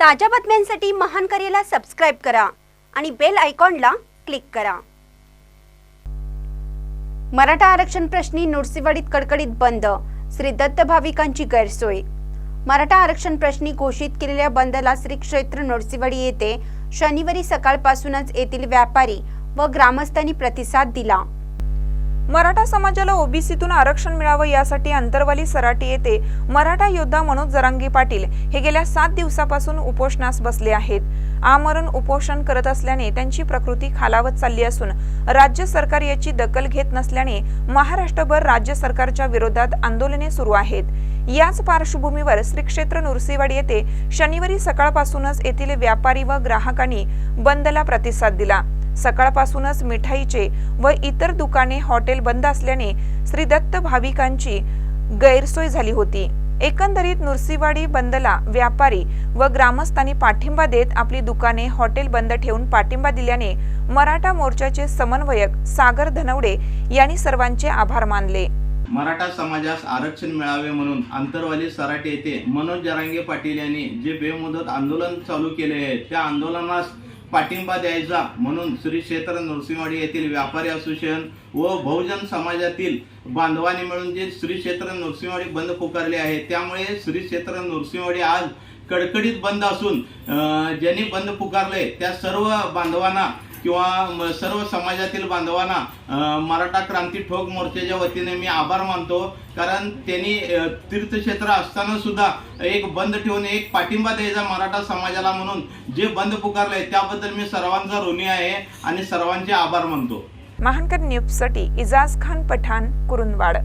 ताज्या बातम्यांसाठी महान करेला सबस्क्राईब करा आणि बेल आयकॉनला क्लिक करा. मराठा आरक्षण प्रश्नी नृसिंहवाडीत कडकडीत बंद श्री दत्त भाविकांची गैरसोय. मराठा आरक्षण प्रश्नी घोषित केलेल्या बंदला श्री क्षेत्र नृसिंहवाडी येथे शनिवारी सकाळपासूनच येथील व्यापारी व ग्रामस्थांनी प्रतिसाद दिला. मराठा समाजाला ओबीसीतून आरक्षण मिळावं यासाठी अंतरवाली सराटी येथे मराठा योद्धा मनोज जरांगी पाटील हे गेल्या सात दिवसापासून उपोषणास बसले आहेत. आमरण उपोषण करत असल्याने त्यांची प्रकृती खालावत चालली असून राज्य सरकार याची दखल घेत नसल्याने महाराष्ट्रभर राज्य सरकारच्या विरोधात आंदोलने सुरू आहेत. याच पार्श्वभूमीवर श्री क्षेत्र नृसिंहवाडी येथे शनिवारी सकाळपासूनच येथील व्यापारी व ग्राहकांनी बंदला प्रतिसाद दिला. सकाळपासूनच मिठाईचे व इतर दुकाने हॉटेल बंद असल्याने श्री दत्त भाविकांची गैरसोय झाली होती. एकंदरीत नुरसीवाडी बंदला व्यापारी व ग्रामस्थांनी पाठिंबा देत आपली दुकाने हॉटेल बंद ठेवून पाठिंबा दिल्याने मराठा मोर्चाचे समन्वयक सागर धनवडे यांनी सर्वांचे आभार मानले. मराठा समाजास आरक्षण मिळावे म्हणून आंतरवाली सराटे येथे मनोज जरांगे पाटील यांनी जे बेमुदत आंदोलन चालू केले आहे त्या आंदोलनास पाठिंबा द्यायचा. म्हणून श्री क्षेत्र नृसिंहवाडी येथील व्यापारी असोसिएशन व बहुजन समाजातील बांधवांनी मिळून जे श्री क्षेत्र नृसिंहवाडी बंद पुकारले आहे त्यामुळे श्री क्षेत्र नृसिंहवाडी आज कडकडीत बंद असून ज्यांनी बंद पुकारले त्या सर्व बांधवांना किंवा सर्व समाजातील बांधवांना मराठा क्रांती ठोक मोर्चाच्या वतीने मी आभार मानतो. कारण त्यांनी तीर्थक्षेत्र असताना सुद्धा एक बंद ठेवून एक पाठिंबा द्यायचा मराठा समाजाला म्हणून. जे बंद पुकारले त्याबद्दल मी सर्वांचा ऋणी आहे आणि सर्वांचे आभार मानतो. महानकर न्यूजसाठी इजाज खान पठाण कुरुंदवाड.